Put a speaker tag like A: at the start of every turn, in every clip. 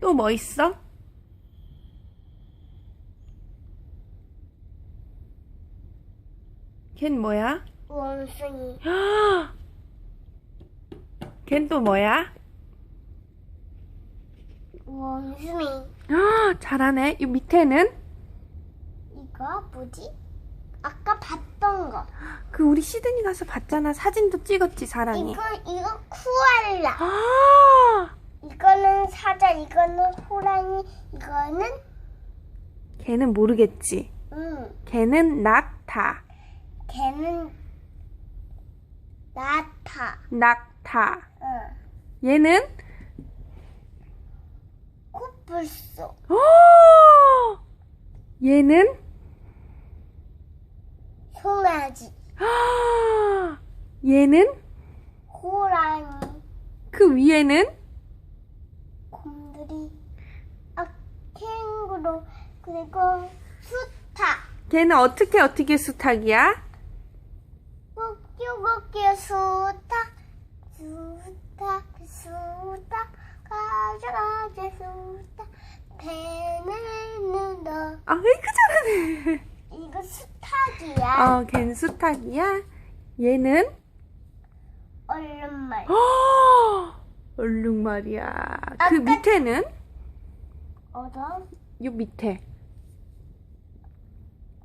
A: 또 뭐 있어? 걘 뭐야?
B: 원숭이.
A: 걘또 뭐야?
B: 원숭이.
A: 아, 잘하네. 이 밑에는
B: 이거 뭐지? 아까 봤던 거.
A: 그 우리 시드니 가서 봤잖아. 사진도 찍었지, 사랑이.
B: 이거 이거 쿠알라.
A: 아,
B: 이거는 사자. 이거는 호랑이. 이거는
A: 걔는 모르겠지.
B: 음.
A: 걔는 낙타.
B: 걔는 나타.
A: 낙타.
B: 응.
A: 얘는
B: 코뿔소.
A: 어! 얘는
B: 송아지.
A: 아, 얘는
B: 호랑이.
A: 그 위에는
B: 곰돌이. 아, 캥거루. 그리고 수탉.
A: 걔는 어떻게 어떻게 수탉이야?
B: 꽃교 수탉. 수탉 수탉. 가져가자 수탉. 배는 너.
A: 아, 이그 잘하네.
B: 이거 수탉이야.
A: 어, 걔는 수탉이야. 얘는
B: 얼른말.
A: 어, 얼룩말이야. 그
B: 아까-
A: 밑에는
B: 어떤?
A: 요 밑에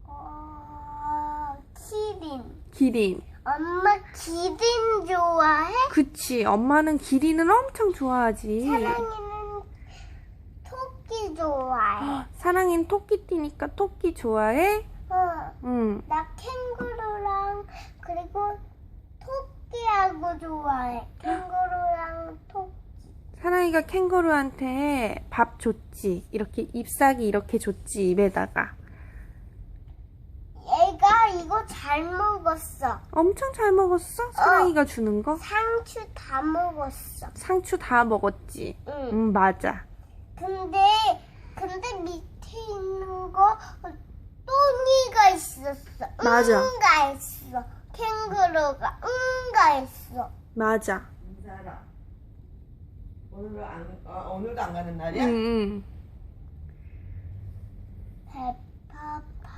B: 어, 키린.
A: 기린.
B: 엄마 기린 좋아해?
A: 그치. 엄마는 기린을 엄청 좋아하지.
B: 사랑이는 토끼 좋아해.
A: 사랑이는 토끼띠니까 토끼 좋아해?
B: 어,
A: 응.
B: 나 캥거루랑 그리고 토끼하고 좋아해. 캥거루랑 토끼.
A: 사랑이가 캥거루한테 밥 줬지. 이렇게 잎사귀 이렇게 줬지,
B: 입에다가 이거 잘 먹었어.
A: 엄청 잘 먹었어? 사랑이가 주는 거?
B: 상추 다 먹었어.
A: 상추 다 먹었지.
B: 응.
A: 응, 맞아.
B: 근데 근데 밑에 있는 거 똥이가 있었어.
A: 맞아.
B: 응가 있어. 캥거루가 응가 있어.
A: 맞아.
C: 인사라. 오늘도 안, 어, 오늘도 안 가는
A: 응,
C: 날이야?
A: 응.
B: 배